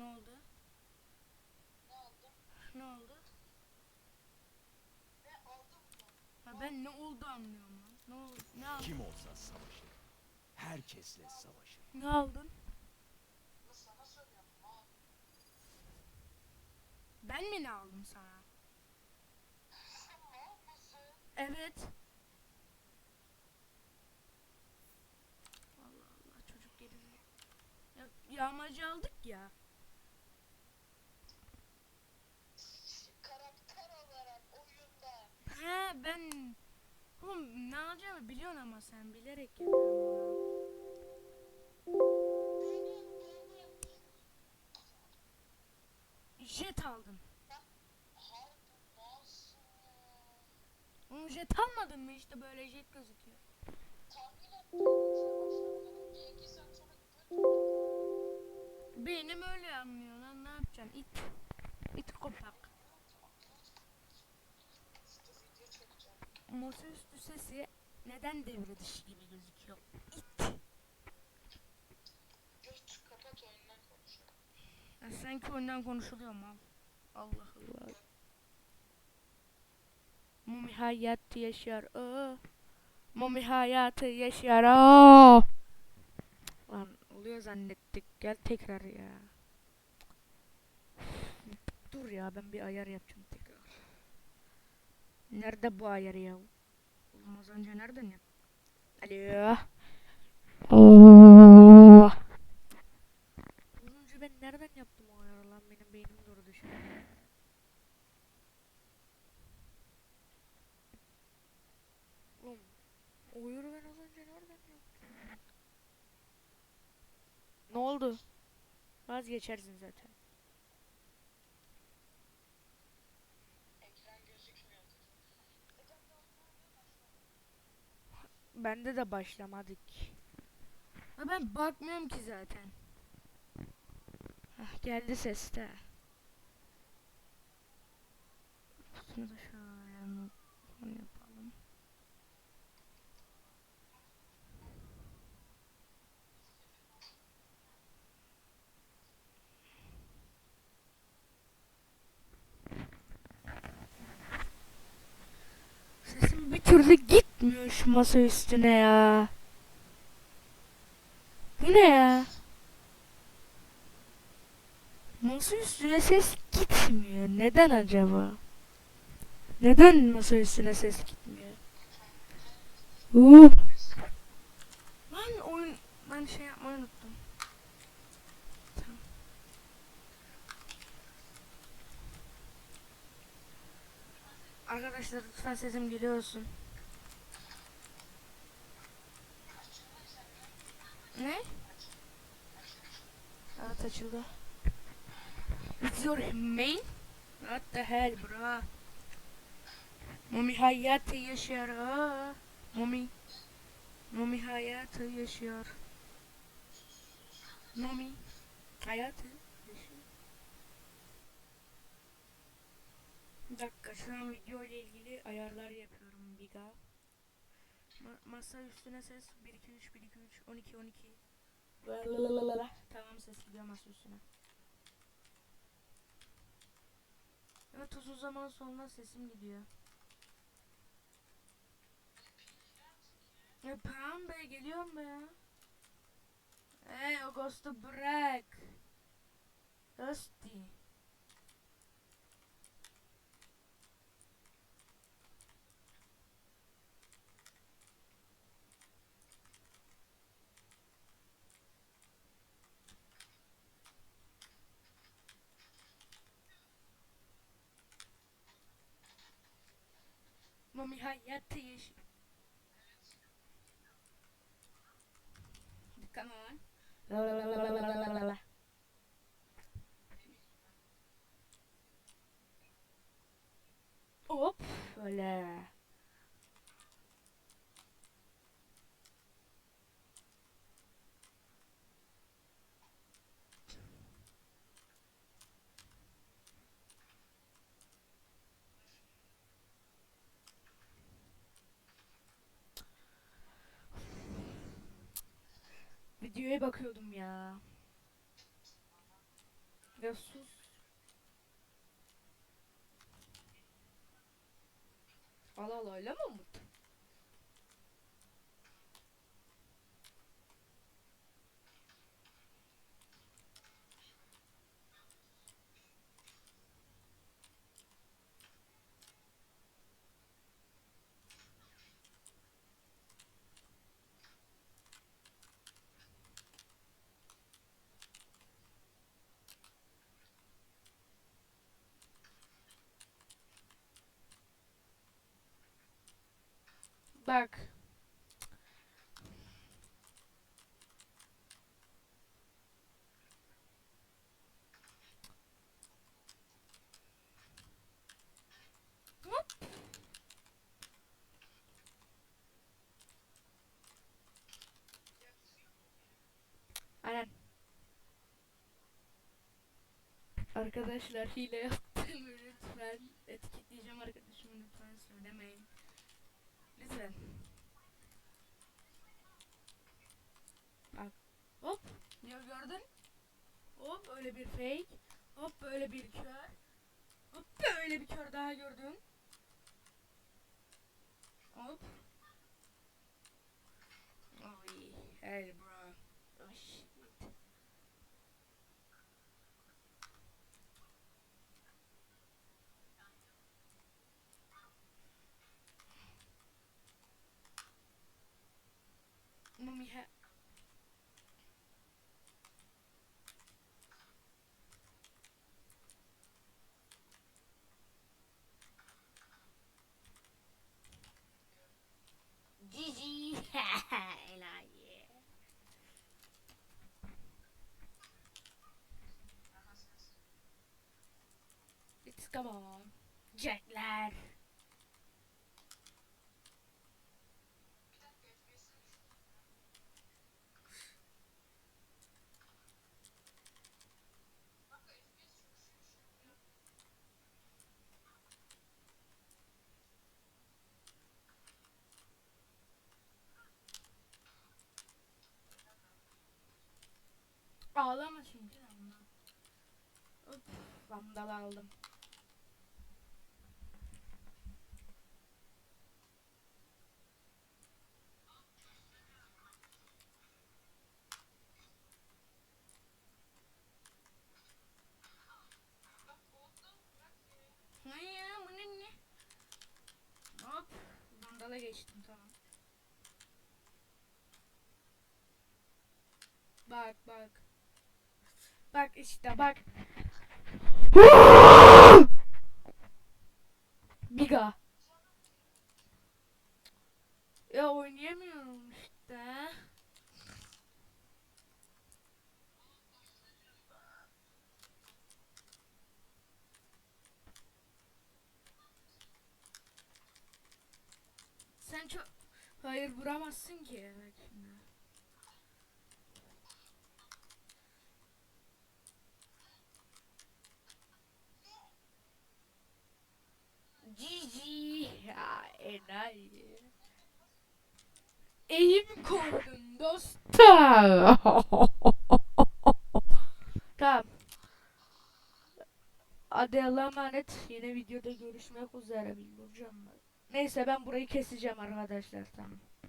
Ne oldu? Ne aldım? Ne oldu? Ne mı? Ha ben ne oldu anlıyorum lan. Ne oldu? Ne aldın? Kim olsa savaşır. Herkesle savaşır. Ne aldın? Bu sana soruyorum. Ne aldım? Ben mi ne aldım sana? Sen mal mısın? Evet. Allah Allah çocuk gelin. Ya, yağmacı aldık ya. biliyorsun ama sen bilerek yapıyorsun. Jet aldım. Onu jet almadın mı işte böyle jet gözüküyor. Benim öyle anlıyor lan ne yapacaksın it. İt kopak. Masa üstü sesi neden devre dışı gibi gözüküyor? İt. Göt kapat oyundan konuşalım. Ya sanki oyundan konuşuluyor mu? Allah Allah. Mumi hayatı yaşar o. Mumi hayatı yaşar o. Lan oluyor zannettik. Gel tekrar ya. Dur ya ben bir ayar yapacağım tekrar. Nerede bu ayar ya? Az önce nereden yap? Alo. Oo. Ben nereden yaptım o ayarı lan? Benim beynim durdu an. Oğlum, o ayarı ben az önce nereden yaptım? Ne oldu? Vazgeçersin zaten. Bende de başlamadık. Ha ben bakmıyorum ki zaten. Hah, geldi ses de. Şunu da şöyle yapalım. Sesim bir türlü gitmiyor şu masa üstüne ya. Bu ne ya? Masa üstüne ses gitmiyor. Neden acaba? Neden masa üstüne ses gitmiyor? Uh. Lan oyun ben şey yapmayı unuttum. Tamam. Arkadaşlar lütfen sesim geliyor Ne? Evet açıldı. It's your main? What the hell bro? Mami hayatı yaşıyor. Aa, Mami. Mami hayatı yaşıyor. Mami hayatı yaşıyor. Bir dakika şu an video ile ilgili ayarlar yapıyorum Biga. Ma masa üstüne ses 1 2 3 1 2 3 12 12. Lalalala. Tamam ses gidiyor masa üstüne. Evet uzun zaman sonra sesim gidiyor. Ya Pam be geliyorum be ya. Hey o ghost'u bırak. Ghosty. Mami hayatta yaşıyor. Come on. La la la la la la la la. Hop. Böyle. Videoya bakıyordum ya. Ya sus. Allah Allah öyle mi Umut? Hop. Aynen. Arkadaşlar hile yaptım lütfen. Etiketleyeceğim arkadaşımı lütfen söylemeyin. Lütfen. Bak. Hop. Ya gördün? Hop öyle bir fake. Hop böyle bir kör. Hop böyle bir kör daha gördün. Hop. Oy. Hey bro. Oh shit. Mommy ha Gigi enayi. It's come on. Jackler. Ağlama ama. Hop, vandal aldım. Ne ya bu ne ne? Hop vandala geçtim tamam. Bak bak. Bak işte bak. Biga. Ya oynayamıyorum işte. Sen çok... Hayır vuramazsın ki. Cici ya enayi. Eğim koydum dostum. tamam. Hadi Allah'a emanet. Yeni videoda görüşmek üzere bildireceğim ben. Neyse ben burayı keseceğim arkadaşlar tamam.